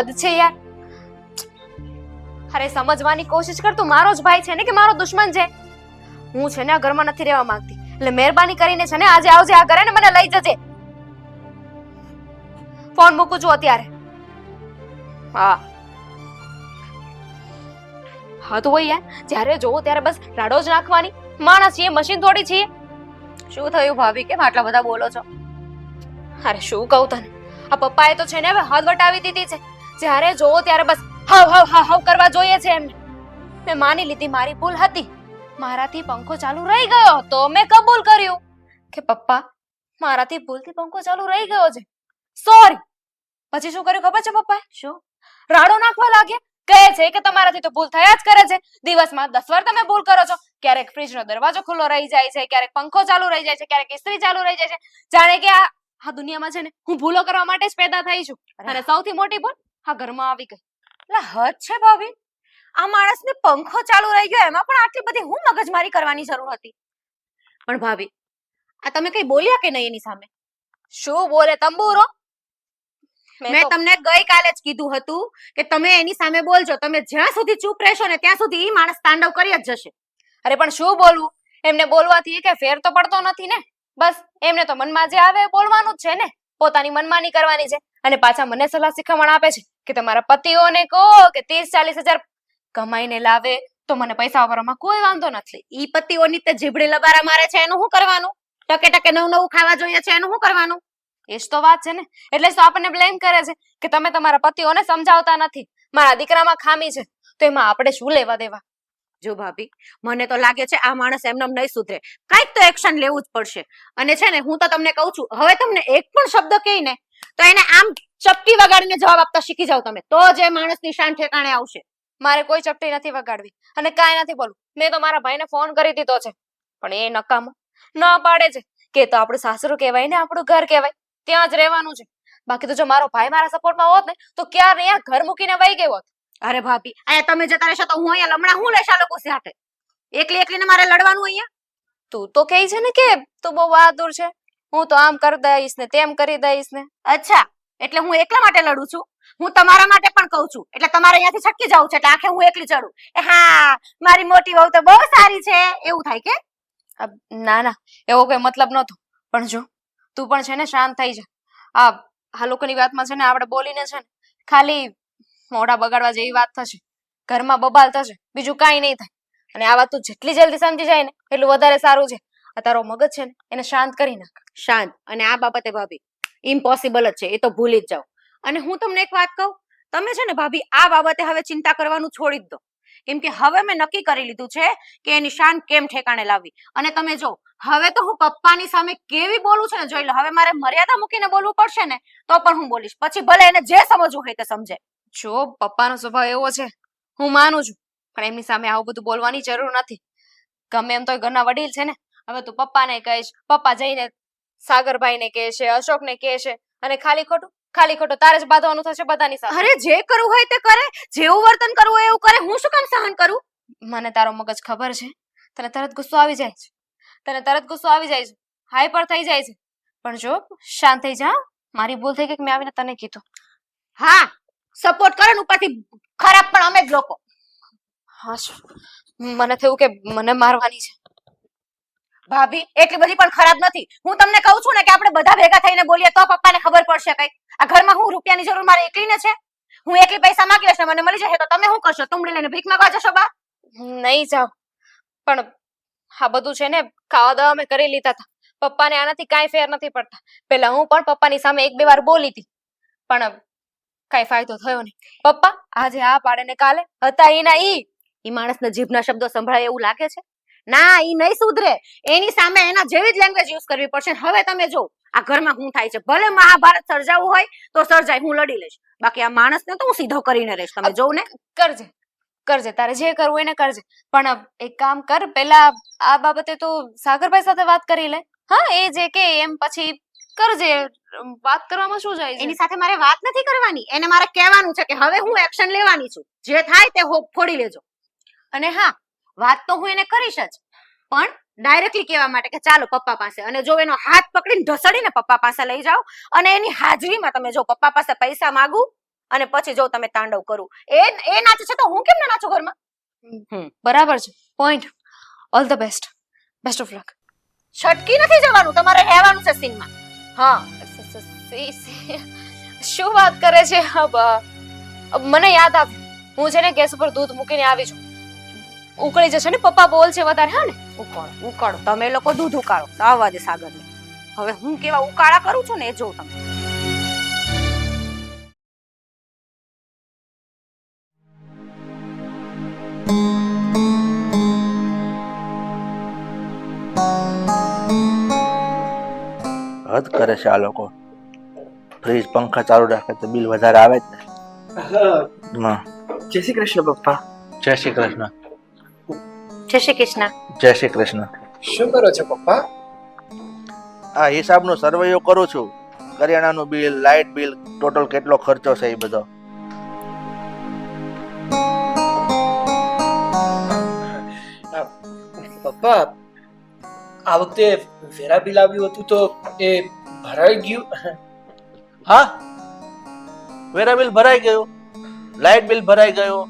હદ છે યાર. અરે, સમજવાની કોશિશ કર તું. મારો જ ભાઈ છે ને કે મારો દુશ્મન છે? હું છે ને આ ઘરમાં નથી રહેવા માંગતી. એટલે મહેરબાની કરીને છે ને આજે આવજે, આ ઘરે ને મને લઈ જજે. ફોન મૂકું છું અત્યારે. હા. હા તો હોય યાર. જ્યારે જોવો ત્યારે બસ રાડો જ નાખવાની. માણસ છીએ મશીન થોડી છીએ. શું થયું ભાભી? કેમ આટલા બધા બોલો છો? અરે, શું કહું તને? આ પપ્પાએ તો છે ને હવે હદ વટાવી દીધી છે. જ્યારે જોવો ત્યારે બસ હાવ હાવ હાવ હાવ કરવા જોઈએ છે એમને. મેં માની લીધી મારી ભૂલ હતી. મારાથી પંખો ચાલુ રહી ગયો તો મેં કબૂલ કર્યું કે પપ્પા મારાથી ભૂલથી પંખો ચાલુ રહી ગયો છે. સોરી પછી શું કર્યું ખબર છે પપ્પાએ? શું? રાડો નાખવા લાગ્યા? કહે છે કે તમારાથી તો ભૂલ થયા જ કરે છે. દિવસમાં દસ વાર તમે ભૂલ કરો છો. ક્યારેક ફ્રીજનો દરવાજો ખુલ્લો રહી જાય છે ક્યારેક પંખો ચાલુ રહી જાય છે ક્યારેક ઇસ્ત્રી ચાલુ રહી જાય છે. જાણે કે આ આ દુનિયામાં છે ને હું ભૂલો કરવા માટે જ પેદા થઈ છું. અને સૌથી મોટી ભૂલ આ ઘરમાં આવી ગઈ. એટલે હદ છે ભાભી. આ માણસને પંખો ચાલુ રહી ગયો એમાં પણ આટલી બધી હું મગજમારી કરવાની જરૂર હતી. પણ ભાભી આ તમે કઈ બોલ્યા કે નહીં એની સામે? શું બોલે તંબુરો? મેં તમને ગઈકાલે જ કીધું હતું કે તમે એની સામે બોલજો. તમે જ્યાં સુધી ચૂપ રહેશો ને ત્યાં સુધી એ માણસ તાંડવ કરી જ જશે. અરે પણ શું બોલવું એમને બોલવાથી કે ફેર તો પડતો નથી ને? બસ એમને તો મનમાં જે આવે બોલવાનું જ છે ને? પોતાની મનમાની કરવાની છે. અને પાછા મને સલાહ શીખવાડ આપે છે કે તમારા પતિઓને કહો કે ત્રીસ ચાલીસ હજાર કમાઈને લાવે તો મને પૈસા વાપરવામાં કોઈ વાંધો નથી. ઈ પતિઓની તે જીભડી લબારા મારે છે એનું શું કરવાનું? ટકે ટકે નવું નવું ખાવા જોઈએ છે એનું શું કરવાનું? એ જ તો વાત છે ને. એટલે તો આપણને બ્લેમ કરે છે કે તમે તમારા પતિઓને સમજાવતા નથી. મારા દીકરામાં ખામી છે તો એમાં આપણે શું લેવા દેવા? જો ભાભી મને તો લાગે છે આ માણસ એમનેમ નહીં સુધરે. કાંઈક તો એક્શન લેવું જ પડશે. અને છે ને હું તો તમને કહું છું હવે તમને એક પણ શબ્દ કહી ને તો એને આમ ચપટી વગાડીને જવાબ આપતા શીખી જાવ તમે. તો જે માણસ નિશાન ઠેકાણે આવશે. મારે કોઈ ચપટી નથી વગાડવી અને કાંઈ નથી બોલવું. મેં તો મારા ભાઈને ફોન કરી દીધો છે. પણ એ નકામો. ન પાડે છે. કે તો આપણું સાસરું કહેવાય ને આપણું ઘર કહેવાય. ત્યાં જ રહેવાનું છે. બાકી તો જો મારો ભાઈ મારા સપોર્ટમાં હોત ને, તો ક્યારે અહીંયા ઘર મૂકીને વહી ગયો હોત? અરે ભાભી, અહીંયા તમે જતા રહેશો તો હું અહીંયા લમણા હું લેશા લોકો સાથે? એકલી એકલીને મારે લડવાનું અહીંયા? તું તો કહે છે ને કે તું બહુ બહાદુર છે. હું તો આમ કરી દઈશ ને તેમ કરી દઈશ ને. અચ્છા એટલે હું એકલા માટે લડું છું? હું તમારા માટે પણ કહું છું. એટલે તમારે અહીંયાથી છટકી જવું છે એટલે આખે હું એકલી ચડું. એ હા મારી મોટી વહુ તો બહુ સારી છે. એવું થાય કે? ના ના એવો કોઈ મતલબ નતો પણ જો તું પણ છે ને શાંત થઈ જા. આ આ લોકોની વાતમાં છે ને આપણે બોલીને છે ને ખાલી મોઢા બગાડવા જેવી વાત થશે. ઘરમાં બબાલ થશે. બીજું કાંઈ નહીં થાય. અને આ વાત તું જેટલી જલ્દી સમજી જાય ને એટલું વધારે સારું છે. આ તારો મગજ છે ને એને શાંત કરી નાખ. શાંત અને આ બાબતે ભાભી ઇમ્પોસિબલ જ છે, એ તો ભૂલી જ જાઓ. અને હું તમને એક વાત કહું, તમે છે ને ભાભી આ બાબતે હવે ચિંતા કરવાનું છોડી જ દો. કેમ કે હવે મેં નક્કી કરી લીધું છે કે એની શાન કેમ ઠેકાણે લાવવી. અને તમે જો, હવે તો હું પપ્પાની સામે કેવી બોલું છે ને જોઈ લો, હવે મારે મર્યાદા મૂકીને બોલવું પડશે ને, તો પણ હું બોલીશ. પછી ભલે એને જે સમજવું હોય તે સમજે. જો, પપ્પાનો સ્વભાવ એવો છે, હું માનું છું, પણ એમની સામે આવું બધું બોલવાની જરૂર નથી. ગમે એમ તો ઘરના વડીલ છે ને, હવે તું પપ્પાને કહીશ, પપ્પા જઈને સાગરભાઈને કહેશે અશોકને કહેશે અને ખાલી ખોટું ખાલી ખોટું તારે જ બાંધવાનું થશે બધાની સાથે. અરે જે કરવું હોય તે કરે જેવું વર્તન કરવું હોય એવું કરે હું શું કામ સહન કરું? મને તારો મગજ ખબર છે. તને તરત ગુસ્સો આવી જાય છે. તને તરત ગુસ્સો આવી જાય છે. હાઈ પર થઈ જાય છે. પણ જો શાંત થઈ જા. મારી ભૂલ થઈ ગઈ કે મેં આવીને તને કીધું. હા સપોર્ટ કરો ને ઉપરથી ખરાબ પણ અમે જ લોકો. હા મને થયું કે મને મારવાની છે. ભાભી, એટલી બધી પણ ખરાબ નથી. હું તમને કહું છું ને કે આપણે બધા ભેગા થઈને બોલીએ તો પપ્પાને ખબર પડશે કઈ આ ઘરમાં હું રૂપિયાની જરૂર મારે એકલીને છે? હું એકલી પૈસા માંગી લઈશ મને મળી જશે તો તમે શું કરશો? તુમડી લઈને ભીખ માંગવા જશો બા? નહીં જાવ પણ આ બધું છે ને, ખાવા દાવા મેં કરી લીધા હતા પપ્પાને આનાથી કાંઈ ફેર નથી પડતા. પેલા હું પણ પપ્પાની સામે એક બે વાર બોલી હતી પણ કઈ ફાયદો થયો નહીં. પપ્પા, આજે આ પાડે ને કાલે હતા એના ઈ. ઈ માણસના જીભના શબ્દો સંભળાય એવું લાગે છે? ના એ નહીં સુધરે. એની સામે એના જેવી જ લેંગ્વેજ યુઝ કરવી પડશે. હવે તમે જો આ ઘરમાં શું થાય છે. ભલે મહાભારત સર્જાવું હોય તો સર્જાય. હું લડી લઈશ. બાકી આ માણસને તો હું સીધો કરીને રહીશ. તમે જોઉં ને. કરજે. કરજે. તારે જે કરવું એને કરજે. પણ એક કામ કર પેલા આ બાબતે તો સાગરભાઈ સાથે વાત કરી લે. હા એ જે કે એમ પછી કરજે. વાત કરવામાં શું જાય એની સાથે મારે વાત નથી કરવાની. એને મારે કહેવાનું છે કે હવે હું એક્શન લેવાની છું. જે થાય તે હો- ફોડી લેજો. અને હા વાત તો હું એને કરીશ જ. પણ ડાયરેક્ટલી કહેવા માટે કે ચાલો પપ્પા પાસે. અને જો એનો હાથ પકડીને ઢસડીને પપ્પા પાસે લઈ જાઓ અને એની હાજરીમાં તમે જો પપ્પા પાસે પૈસા માંગુ અને પછી જો તમે તાંડવ કરું. એ એ નાચે છે તો હું કેમ ના નાચું ઘરમાં? બરાબર છે. Point all the best best of luck છટકી નથી જવાનું તમારે રહેવાનું છે સીનમાં. હા. શું વાત કરે છે? અબ મને યાદ આવ્યું હું છે ને ગેસ ઉપર દૂધ મૂકીને આવી છું. ઉકળી જશે ને? પપ્પા બોલ છે વધારે હા ને? ઉકાળો ઉકાળો. તમે લોકો દૂધ ઉકાળો. તો આવવા દે સાગરને. હવે હું કેવા ઉકાળા કરું છું ને એ જોઉં તમે. હદ કરે છે આ લોકો. ફ્રીજ પંખા ચાલુ રાખે તો બિલ વધારે આવે જ ને. જય શ્રી કૃષ્ણ પપ્પા. જય શ્રી કૃષ્ણ. જય શ્રી કૃષ્ણ. જય શ્રી કૃષ્ણ. શું કરો છો પપ્પા? આ હિસાબનો સર્વેયો કરું છું. કરિયાણાનું બિલ લાઇટ બિલ ટોટલ કેટલો ખર્ચો છે એ બધો. પપ્પા આ વખતે વેરા બિલ આવ્યું હતું તો એ ભરાઈ ગયું? હા? વેરા બિલ ભરાઈ ગયું. લાઇટ બિલ ભરાઈ ગયું.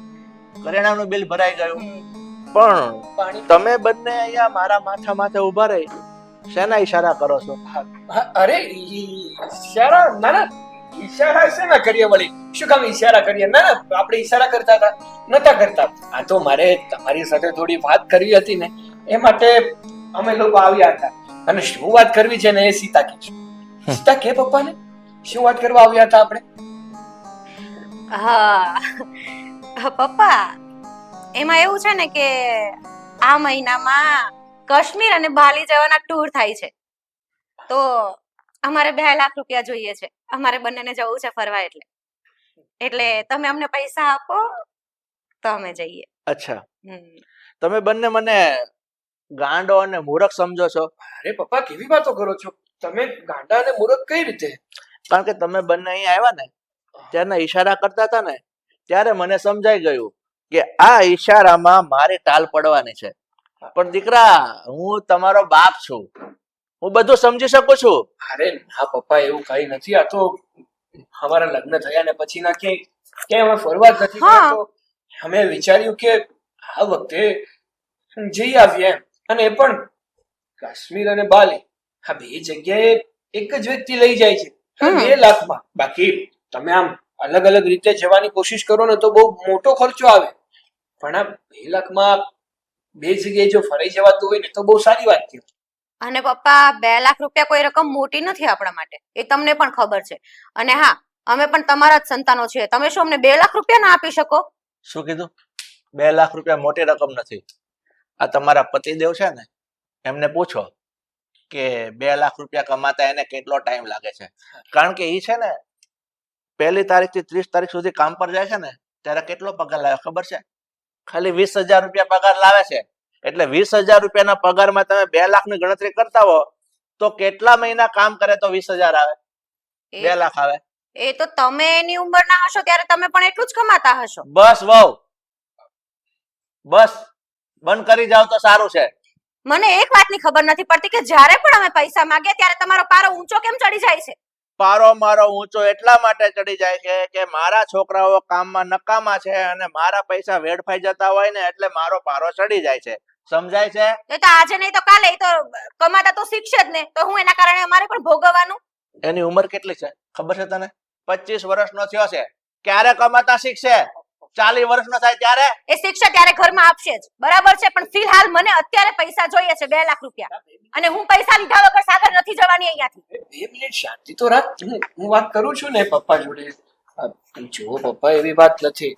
કરિયાણાનું બિલ ભરાઈ ગયું. પણ તમે બંને અહીંયા મારા માથા માથે ઊભા રહી. શેના ઈશારા કરો છો? અરે ઈશારા? ના ના ઈશારા છે ના કરીએ વળી? શું કામ ઈશારા કરીએ? ના ના આપણે ઈશારા કરતા હતા નતા કરતા. આ તો મારે તમારી સાથે થોડી વાત કરવી હતી ને એ માટે અમે લોકો આવ્યા હતા. અને શું વાત કરવી છે ને એ સીતા કે છે. સીતા કે પપ્પાને? શું વાત કરવા આવ્યા હતા આપણે? હા પપ્પા એમાં એવું છે ને કે આ મહિનામાં કાશ્મીર અને બાલી જવાના ટૂર થાય છે. તો અમારે બે લાખ રૂપિયા જોઈએ છે. અમારે બંનેને જવું છે ફરવા એટલે. એટલે તમે અમને પૈસા આપો તો અમે જઈએ. અચ્છા. હમ. તમે બંને મને ગાંડો અને મૂરખ સમજો છો. અરે પપ્પા કેવી વાતો કરો છો? તમે ગાંડા અને મૂરખ કઈ રીતે? કારણ કે તમે બંને અહીંયા આવ્યા ને ત્યારે ઈશારા કરતા હતા ને ત્યારે મને સમજાઈ ગયું. કે આ ઈશારામાં મારે ટાલ પડવાની છે. પણ દીકરા હું તમારો બાપ છું. હું બધું સમજી શકું છું? અરે ના પપ્પા એવું કઈ નથી. આ તો અમારા લગ્ન થયા ને પછી ના ક્યાંય ક્યાંય અમે ફરવા જ નથી તો અમે વિચાર્યું કે આ વખતે જઈ આવીએ અને એ પણ કાશ્મીર અને બાલી. આ બે જગ્યાએ એક જ વ્યક્તિ લઈ જાય છે. હમ. બે લાખમાં. બાકી તમે આમ અલગ અલગ રીતે જવાની કોશિશ કરો ને તો બહુ મોટો ખર્ચો આવે. પણ આ બે લાખમાં બે જગ્યાએ જો ફરાઈ જવાતું હોય ને તો બહુ સારી વાત કહેવાય અને પપ્પા બે લાખ રૂપિયા કોઈ રકમ મોટી નથી આપણા માટે. એ તમને પણ ખબર છે. અને હા અમે પણ તમારા જ સંતાનો છીએ. તમે શું અમને બે લાખ રૂપિયા ના આપી શકો? શું કીધું? બે લાખ રૂપિયા મોટી રકમ નથી. આ તમારા પતિદેવ છે ને એમને પૂછો કે બે લાખ રૂપિયા કમાતા એને કેટલો ટાઈમ લાગે છે. કારણ કે એ છે ને પહેલી તારીખથી ત્રીસ તારીખ સુધી કામ પર જાય છે ને ત્યારે કેટલો પગાર લાવ્યો ખબર છે? ખાલી વીસ હજાર રૂપિયા પગાર લાવે છે. એટલે વીસ હજાર રૂપિયાના પગારમાં તમે બે લાખની ગણતરી કરતા હો તો કેટલા મહિના કામ કરે તો વીસ હજાર આવે? બે લાખ આવે. એ તો તમે એની ઉંમરના હશો ત્યારે તમે પણ એટલું જ કમાતા હશો. બસ વહુ. બસ. બંધ કરી જાવ તો સારું છે. મને એક વાતની ખબર નથી પડતી કે જ્યારે પણ અમે પૈસા માંગીએ ત્યારે તમારો પારો ઊંચો કેમ ચડી જાય છે? પારો મારો ઊંચો એટલા માટે ચડી જાય છે કે મારા છોકરાઓ કામમાં નકામા છે અને મારા પૈસા વેડફાઈ જતા હોય ને એટલે મારો પારો ચડી જાય છે. સમજાય છે? તો આજે નહીં તો કાલે તો કમાતા તો શીખશે જ ને. તો હું એના કારણે અમારે પણ ભોગવવાનું? એની ઉંમર કેટલી છે? ખબર છે તને? પચીસ વર્ષનો થયો છે. ક્યારે કમાતા શીખશે? ચાલીસ વર્ષનો થાય ત્યારે? એ શિક્ષા ત્યારે ઘરમાં આપશે જ. બરાબર છે? પણ ફિલહાલ મને અત્યારે પૈસા જોઈએ છે બે લાખ રૂપિયા. અને હું પૈસા લીધા વગર સાગર નથી જવાની અહીંયાથી. બે મિનિટ શાંતિ તો રાખ. હું વાત કરું છું ને પપ્પા જોડે. જો પપ્પા એવી વાત નથી.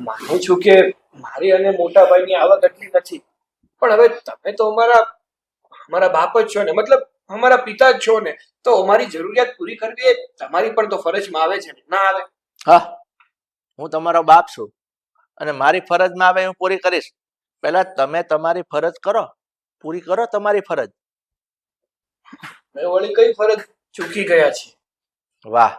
માનું છું કે મારી અને મોટા ભાઈની આવક એટલી નથી. પણ હવે તમે તો અમારા અમારા બાપ જ છો ને. મતલબ અમારા પિતા જ છો ને. તો અમારી જરૂરિયાત પૂરી કરવી એ તમારી પણ તો ફરજમાં આવે છે ને. ના આવે. હા. હું તમારો બાપ છું અને મારી ફરજમાં આવે હું પૂરી કરીશ. પહેલા તમે તમારી ફરજ કરો પૂરી કરો તમારી ફરજ. વળી કઈ ફરજ ચૂકી ગયા છે? વાહ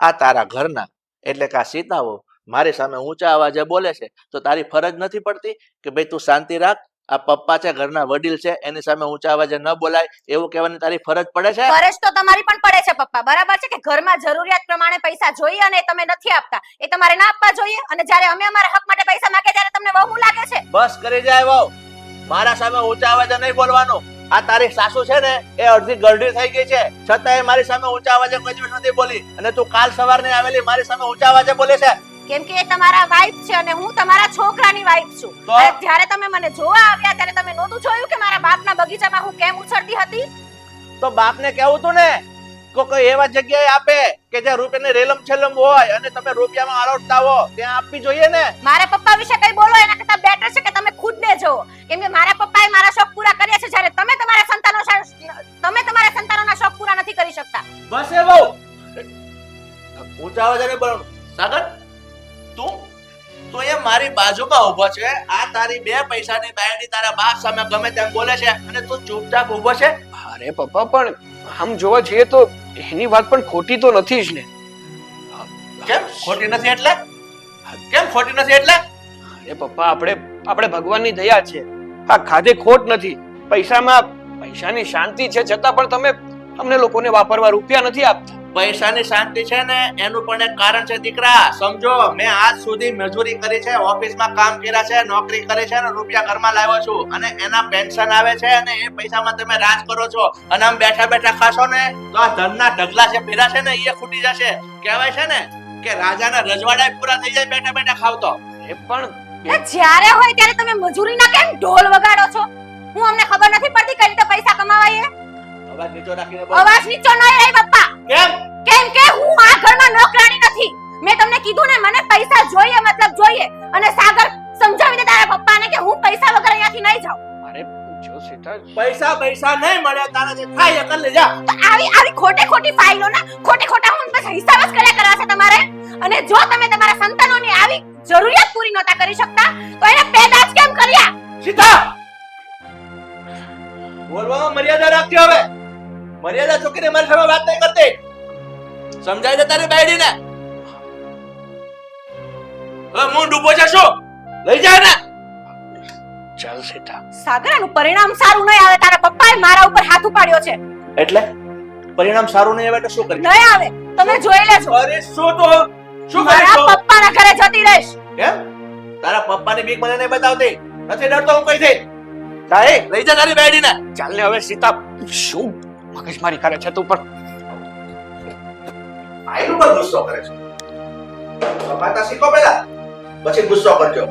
આ તારા ઘરના એટલે કે આ સીતાઓ મારી સામે ઊંચા અવાજે બોલે છે તો તારી ફરજ નથી પડતી કે ભાઈ તું શાંતિ રાખ આ પપ્પા છે ઘરના વડીલ છે એની સામે ઊંચા અવાજે ન બોલાય એવું કહેવાની તારી ફરજ પડે છે? ફરજ તો તમારી પણ પડે છે પપ્પા. બરાબર છે કે ઘરમાં જરૂરિયાત પ્રમાણે પૈસા જોઈએ અને તમે નથી આપતા. એ તમારે ના આપવા જોઈએ અને જ્યારે અમે અમારા હક માટે પૈસા માંગે ત્યારે તમને બહુ લાગે છે. બસ કરી જાય વહુ. મારા સામે ઊંચા અવાજે નહીં બોલવાનું. આ તારી સાસુ છે ને એ અડધી ગરડી થઈ ગઈ છે. છતાં એ મારી સામે ઊંચા અવાજે કોઈ દિવસ નથી બોલી. અને તું કાલ સવારની આવેલી મારી સામે ઊંચા અવાજે બોલે છે. કેમ કે એ તમારા વાઇફ છે અને હું તમારા છોકરાની વાઇફ છું. અને જ્યારે તમે મને જોવા આવ્યા ત્યારે તમે નહોતું જોયું કે મારા બાપના બગીચામાં હું કેમ ઉછળતી હતી? તો બાપને કેવું તું ને કોઈ એવા જગ્યાએ આપે કે જ્યાં રૂપિયાની રેલમ છેલમ હોય અને તમે રૂપિયામાં આરોટતા હો ત્યાં આપવી જોઈએ ને? મારા પપ્પા વિશે કઈ બોલો એના કરતા બેટર છે કે તમે ખુદને જો. કેમ કે મારા પપ્પાએ મારા શોખ પૂરા કર્યા છે જ્યારે તમે તમારા સંતાનો તમે તમારા સંતાનોના શોખ પૂરા નથી કરી શકતા. બસ એ બહુ. ઊંચા અવાજે બોલો સાગર? તું? તો એ મારી બાજુમાં ઊભો છે. આ તારી બે પૈસાની બાયડી તારા બાપ સામે ગમે તેમ બોલે છે અને તું ચૂપચાપ ઊભો છે? અરે પપ્પા પણ આમ જોવા જઈએ તો એની વાત પણ ખોટી તો નથી જ ને. કેમ? ખોટી નથી એટલે? કેમ ખોટી નથી એટલે? અરે પપ્પા આપણે આપણે ભગવાનની દયા છે. આ ખાધે ખોટ નથી. પૈસામાં પૈસાની શાંતિ છે છતાં પણ તમે અમને લોકોને વાપરવા રૂપિયા નથી આપતા. પૈસાની શાંતિ છે ને એનું પણ એક કારણ છે દીકરા. સમજો મેં આજ સુધી મજૂરી કરી છે ઓફિસમાં કામ કર્યા છે નોકરી કરી છે અને રૂપિયા ઘરમાં લાવ્યો છું. અને એના પેન્શન આવે છે અને એ પૈસામાં તમે રાજ કરો છો. અને આમ બેઠા બેઠા ખાશો ને તો આ ધનના ઢગલા છે ભેરા છે ને એ ફૂટી જશે. કહેવાય છે ને કે રાજાના રજવાડા પૂરા થઈ જાય બેઠા બેઠા ખાવતો એ પણ જ્યારે હોય ત્યારે તમે મજૂરીના કેમ ઢોલ વગાડો છો? હું અમને ખબર નથી પડતી કઈ રીતે પૈસા કમાવાય અવાજ નીચો રાખીને અવાજ નીચો ન રહી પપ્પા કેમ? કેમ કે હું આ ઘરમાં નોકરાણી નથી. મેં તમને કીધું ને મને પૈસા જોઈએ મતલબ જોઈએ. અને સાગર સમજાવી દે તારા પપ્પાને કે હું પૈસા વગર અહીંયાથી નહીં જાઉં. અરે જો સીતા પૈસા પૈસા નહીં મળે તારા જે થાય એ કરી લેજા તો આવી આવી ખોટે ખોટી ફાઈલો ના ખોટે ખોટા હું બસ હિસાબ જ કર્યા કરાશે તમારે. અને જો તમે તમારા સંતાનોની આવી જરૂરિયાત પૂરી નહોતા કરી શકતા તો એને પેદા જ કેમ કર્યા? સીતા! બોલવામાં મર્યાદા રાખજો હવે. મર્યાદા ચૂકીને મારી સામે વાત નહીં કરતી. સમજાય છે તારી બાયડીને? હવે હું ડૂબો જશો શું? લઈ જાય ને ચાલ સીતા સાગરાનું પરિણામ સારું નહીં આવે તારા પપ્પાએ મારા ઉપર હાથ ઉપાડ્યો છે. એટલે? પરિણામ સારું નહીં આવે તો શું કરી નહીં આવે. તમે જોઈ લેજો. અરે શું તો? શું કરીશ મારા તો? પપ્પાના ઘરે જતી રહીશ. કેમ? તારા પપ્પાની બીક મને નહીં બતાવતી. નથી ડરતો હું કઈ દે કાંઈ લઈ જા તારી બેડીને ચાલ ને હવે સીતા શું? મગજમારી કરે છે તું પણ. આઈનું પર ગુસ્સો કરે છે. કમાતા શીખો પહેલા. પછી ગુસ્સો કરજો.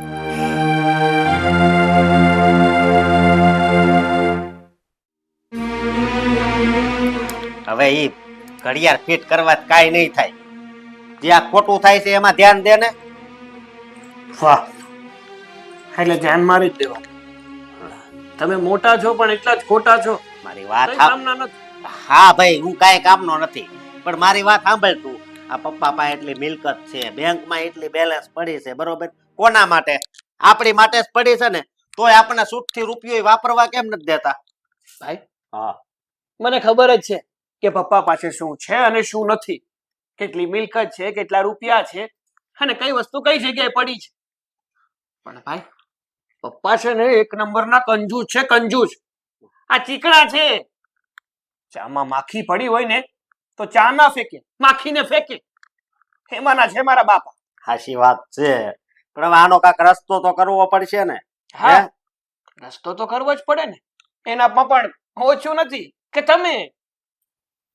હવે ઈ ઘડિયાળ ફિટ કરવા કાઈ નહીં થાય. જે આ ખોટું થાય છે એમાં ધ્યાન દે ને. વાહ. એટલે ધ્યાન મારી જ દેવા. તમે મોટા છો પણ એટલા જ ખોટા છો. મારી વાત સાંભ- નથી. હા ભાઈ હું કાંઈ કામનો નથી. પણ મારી વાત સાંભળ તું. આ પપ્પા પાસે એટલી મિલકત છે બેંકમાં એટલી બેલેન્સ પડી છે બરોબર? કોના માટે? આપણી માટે જ પડી છે ને તોય આપણને સુખથી રૂપિયો વાપરવા કેમ નથી દેતા? ભાઈ હા. મને ખબર જ છે કે પપ્પા પાસે શું છે અને શું નથી. કેટલી મિલકત છે કેટલા રૂપિયા છે અને કઈ વસ્તુ કઈ જગ્યાએ પડી છે. પણ ભાઈ પપ્પા છે ને એક નંબરના કંજૂસ છે કંજૂસ. આ ચીકણા છે. ચામાં માખી પડી હોય ને તો ચા ના ફેંકે માખીને ફેંકે. એમાંના છે મારા બાપા. હાશી વાત છે. પણ હવે આનો કાંક રસ્તો તો કરવો પડશે ને હા. રસ્તો તો કરવો જ પડે ને. એનામાં પણ ઓછું નથી કે તમે.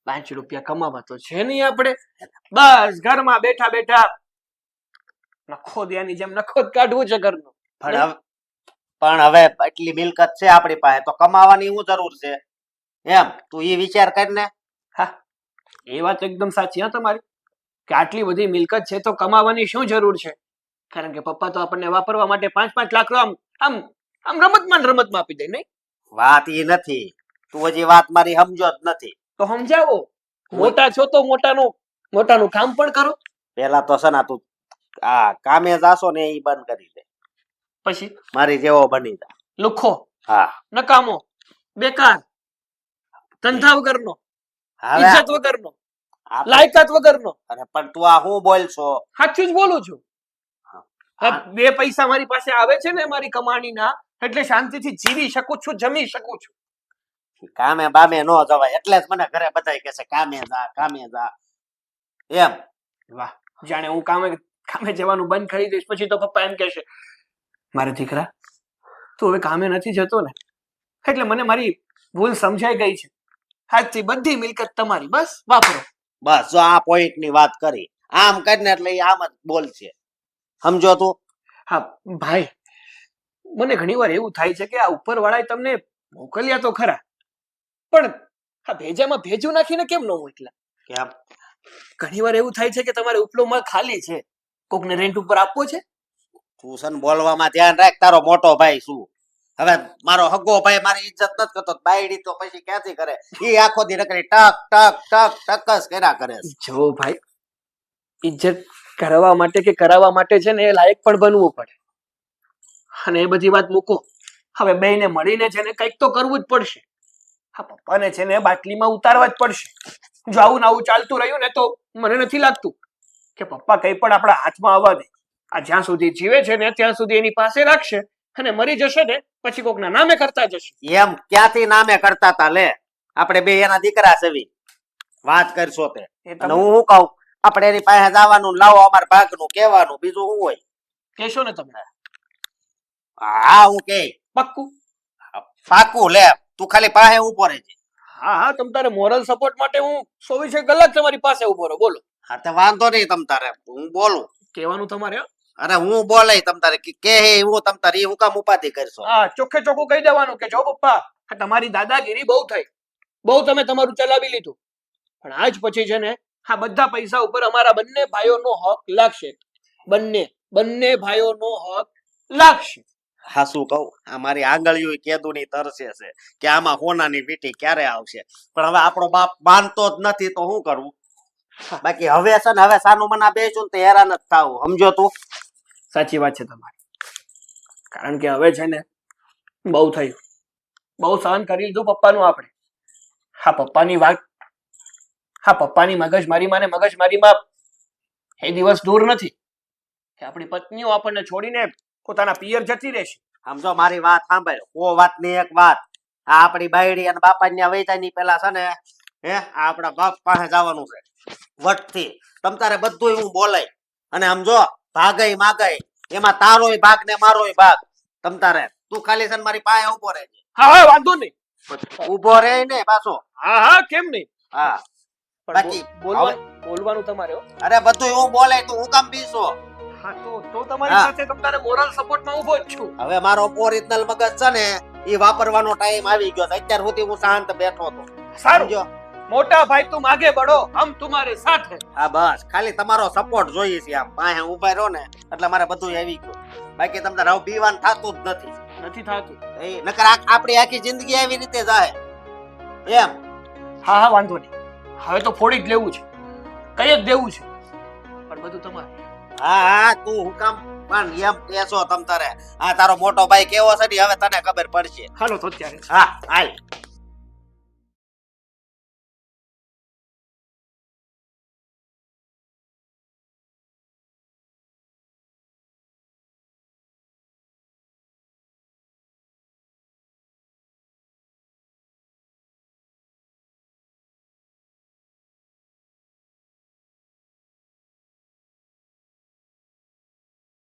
પાંચ રૂપિયા કમાવા તો છે નહીં આપણે. બસ ઘરમાં બેઠા બેઠા નખો દેવાની જેમ નખો જ કાઢવું છે ઘરનું. પણ હવે પણ હવે એટલી મિલકત છે આપણી પાસે તો કમાવાની હું જરૂર છે? એમ તું એ વિચાર કર ને એ વાત એકદમ સાચી હા તમારી. કે આટલી બધી મિલકત છે તો કમાવાની શું જરૂર છે? કારણ કે પપ્પા તો આપણને વાપરવા માટે પાંચ પાંચ લાખ આમ આમ આમ રમતમાં રમતમાં આપી દે નહીં? વાત એ નથી. તું હજી વાત મારી સમજો જ નથી. તો સમજાવો. મોટા છો તો મોટાનું મોટાનું કામ પણ કરો. પેલા તો છે ને તું આ કામે જાશો ને એ બંધ કરી દે. પછી? મારી જેવો બની જા. લુખો. હા. નકામો. બેકાર. ધંધા વગરનો ઇજ્જત વગરનો લાયકાત વગરનો. અરે પણ તું આ હું બોલ છો સાચું જ બોલું છું. બે પૈસા મારી પાસે આવે છે ને મારી કમાણીના એટલે શાંતિથી જીવી શકું છું જમી શકું છું. કામે બામે નો જવાય એટલે જ મને ઘરે બધાય કહે છે કામે જા કામે જા. એમ. વાહ જાણે હું કામે કામે જવાનું બંધ કરી દઈશ પછી તો પપ્પા એમ કહેશે મારા દીકરા તું હવે કામે નથી જતો ને? એટલે મને મારી ભૂલ સમજાઈ ગઈ છે. આજથી બધી મિલકત તમારી. બસ વાપરો. બસ જો આ પોઈન્ટની વાત કરી. આમ કરીને એટલે આમ જ બોલશે. સમજો તું? હા ભાઈ મને ઘણીવાર એવું થાય છે કે આ ઉપરવાળાએ તમને મોકલ્યા તો ખરા પણ આ ભેજામાં ભેજું નાખીને કેમ ન મોકલા કેમ? ઘણીવાર એવું થાય છે કે તમારે ઉપલો માળ ખાલી છે. કોકને રેન્ટ ઉપર આપવો છે? તું સન બોલવામાં ધ્યાન રાખ તારો મોટો ભાઈ શું? હવે મારો હગો ભાઈ મારી ઇજ્જત નથી કરતો, બાયડી તો પછી ક્યાંથી કરે? એ આખો દી નકરી ટક ટક ટક ટકસ કર્યા કરે. જો ભાઈ, ઇજ્જત કરવા માટે કે કરાવવા માટે છે ને એ લાયક પણ બનવું પડે. અને એ બધી વાત મૂકો. હવે બેને મળીને છે ને કંઈક તો કરવું જ પડશે. હા, પપ્પાને છે ને બાટલીમાં ઉતારવા જ પડશે. જો આવું ને આવું ચાલતું રહ્યું ને તો મને નથી લાગતું કે પપ્પા કંઈ પણ આપણા હાથમાં આવવા દે. આ જ્યાં સુધી જીવે છે ને ત્યાં સુધી એની પાસે રાખશે. અને મરી જશે ને પછી કોકના નામે કરતા જશે. એમ ક્યાંથી નામે કરતા તા? લે આપણે બે એના દીકરા સેવી વાત કરશો તે. હું શું કહું? આપણે એની પાસે જવાનું લાવો અમાર ભાગનું કહેવાનું બીજું શું હોય? કહેશો ને તમને હા હું કે પક્કું? પાકું લે તું ખાલી પાસે ઊભો રહેજે. હા હા તમ તારે મોરલ સપોર્ટ માટે હું ચોવીસે કલાક તમારી પાસે ઊભો રહો. બોલો. હા તો વાંધો નહીં તમ તારે. હું બોલું. કહેવાનું તમારે હો. અરે હું બોલાય તમ તારે કે હે એવું તમ તારે હું કામ ઉપાધિ કરશો. હા ચોખ્ખે ચોખ્ખું કહી દેવાનું કે જો પપ્પા આ તમારી દાદાગીરી બહુ થઈ. બહુ તમે તમારું ચલાવી લીધું. પણ આજ પછી છે ને આ બધા પૈસા ઉપર અમારા બંને ભાઈઓનો હક લાગશે. બંને બંને ભાઈઓનો હક લાગશે. હા શું કહું? આ મારી આંગળીઓ કેદુ ની તરસે છે કે આમાં હોનાની વીટી ક્યારે આવશે? પણ હવે આપણો બાપ માનતો જ નથી તો શું કરવું બાકી હવે છે ને હવે સાનું મના બેસું ને તો હેરાન જ થાવ સમજો તું? સાચી વાત છે તમારી. કારણ કે હવે છે ને બહુ થયું. બહુ સહન કરી લીધું પપ્પાનું આપણે. હા, પપ્પાની વાત, હા, પપ્પાની મગજમારીમાં ને મગજમારીમાં એ દિવસ દૂર નથી. કે આપણી પત્નીઓ આપણને છોડીને પોતાના પિયર જતી રહેશે. સમજો મારી વાત સાંભળ. ઓ વાતની એક વાત. આ આપણી બાયડી અને બાપા ની પેલા છે ને, હે આપણા બાપ પાસે જવાનું છે. વટથી. તમ તારે બધું હું બોલાય. અને સમજો ભાગઈ માગઈ એમાં તારોય ભાગ ને મારોય ભાગ. તમ તારે તું ખાલી છે મારી પાસે ઊભો રહે. હા હા વાંધો નહીં. ઊભો રહે ને પાછો. હા હા કેમ નહીં? હા. બાકી બોલવાનું બોલવાનું તમારે અરે બધું હું બોલે તું હું કામ પીશો હા તો તો તમારી મોરલ જ છું. હવે મારો ઓરિજિનલ મગજ છે ને એ વાપરવાનો ટાઈમ આવી ગયો છે. અત્યાર સુધી હું શાંત બેઠો હતો. સારું. મોટા ભાઈ તું આગે બડો હમ તમારે સાથે. હા બસ. ખાલી તમારો સપોર્ટ જોઈએ છે આમ. પાસે ઊભા રહો ને એટલે મારે બધું આવી ગયું. બાકી તમને રવ પીવાન થતું જ નથી. નથી થાતું. એ નકર આપણી આખી જિંદગી આવી રીતે જાય. એમ? હા હા વાંધો નહીં. હવે તો ફોડી જ લેવું છે. કઈ જ દેવું છે. પણ બધું તમારે. હા હા તું હું કામ? પણ એમ કેસો તમ તારે. આ તારો મોટો ભાઈ કેવો છે ને હવે તને ખબર પડશે. હાલો તો અત્યારે. હા હાલ.